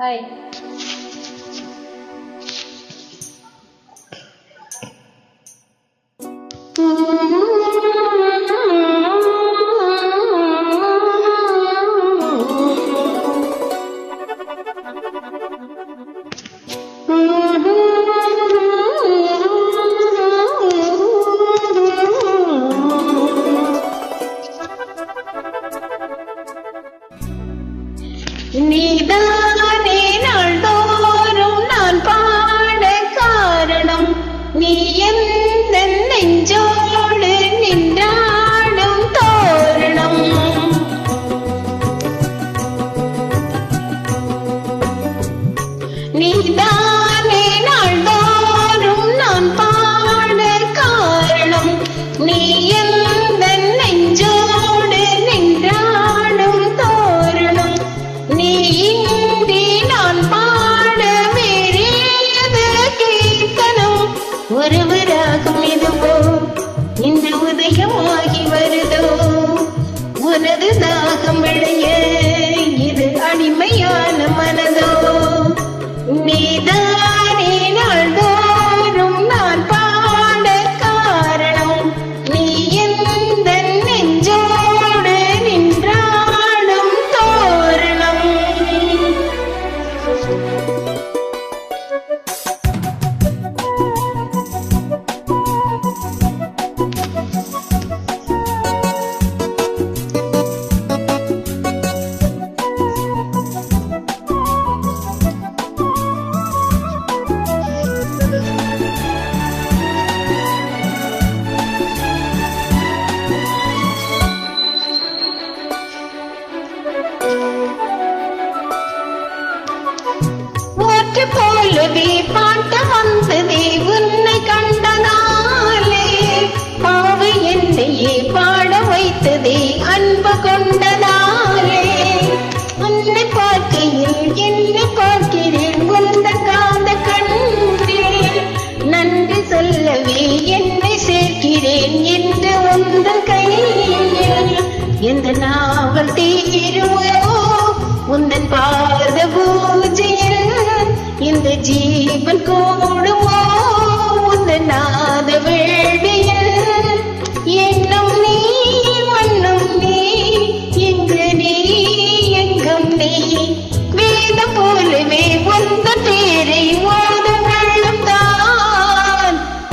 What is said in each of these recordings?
Hi நீதானே மனது தாகம் விளைய. இது அடிமையான மனதோ. நீதான் போலவே பாட்ட வந்ததே உன்னை கண்டதாலே பாவை என்னையே பாட வைத்ததே அன்பு கொண்டதாலே. உன்னை பார்க்கையில் என்னை பார்க்கிறேன் உந்த காந்த கண்டேன். நன்றி சொல்லவே என்னை சேர்க்கிறேன் என்று உந்த கையில். எந்த நாவல் தீருவோ உந்தன் பாத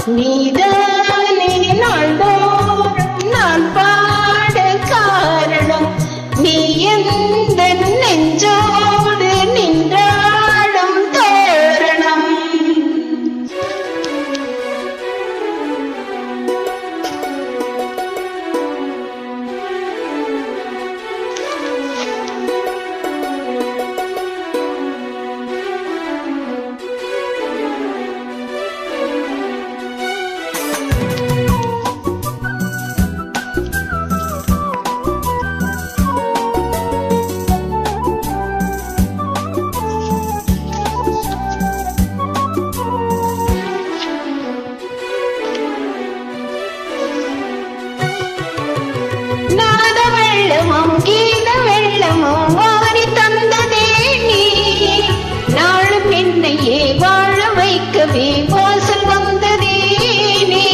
தான் நீதானே வெள்ளமும் வெள்ளமோ வாரி தந்ததே நீ. நாளும் என்னையே வாழ வைக்கவே வாசல் வந்ததே நீ.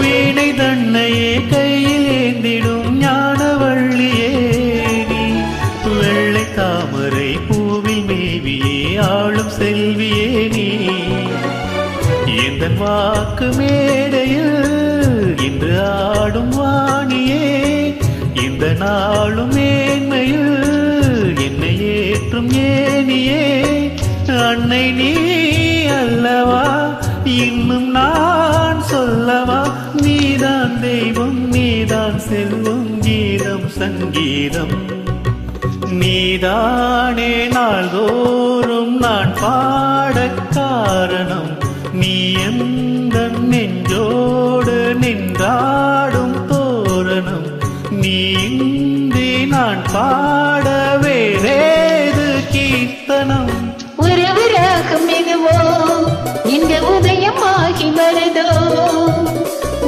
வீணை தன்னையே கையில் ஏந்திடும் ஞானவள்ளியே நீ. வெள்ளை தாமரை பூவில் மேவியே ஆளும் செல்வியே நீ. எந்த வாக்கு மேடையில் இன்று ஆடும் வாணியே எந்த நாளும் மேன்மையில் என்னை ஏற்றும் ஏனியே அன்னை நீ அல்லவா? இன்னும் நான் சொல்லவா? நீதான் தெய்வம் நீதான் செல்வம் கீதம் சங்கீதம். நீதானே நாள்தோறும் நான் பாட காரணம். நீ எந்த நெஞ்சோடு நின்றாடும் நான் பாட வேறேது கீர்த்தனம். உறவு ராகம் இதுவோ? இந்த உதயமாகி வருதோ?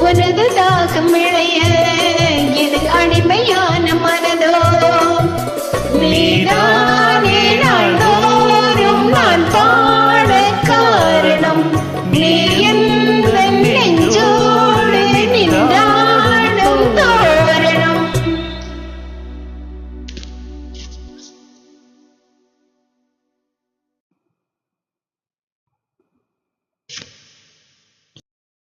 உனது தாகம் இழைய